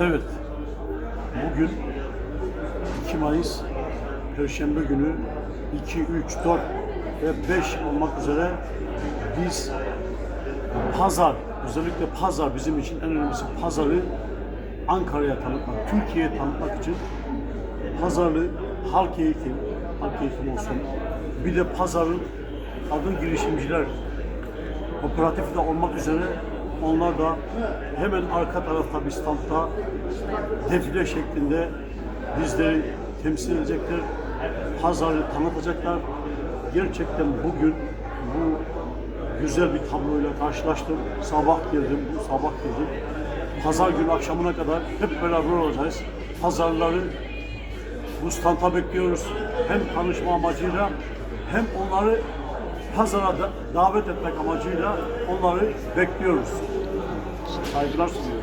Evet. Bugün 2 Mayıs Perşembe günü 2, 3, 4 ve 5 olmak üzere biz pazar, özellikle pazar bizim için en önemlisi pazarı Ankara'ya tanıtmak, Türkiye'ye tanıtmak için pazarı halk eğitim, halk eğitim olsun. Bir de pazarın adı girişimciler kooperatif de olmak üzere onlar da hemen arka tarafta bir standta defile şeklinde bizleri temsil edecekler. Pazarı tanıtacaklar. Gerçekten bugün bu güzel bir tabloyla karşılaştım. Sabah geldim, sabah geldim. Pazar günü akşamına kadar hep beraber olacağız. Pazarları bu standa bekliyoruz. Hem tanışma amacıyla hem onları pazara da davet etmek amacıyla onları bekliyoruz. Saygılar sunuyorum.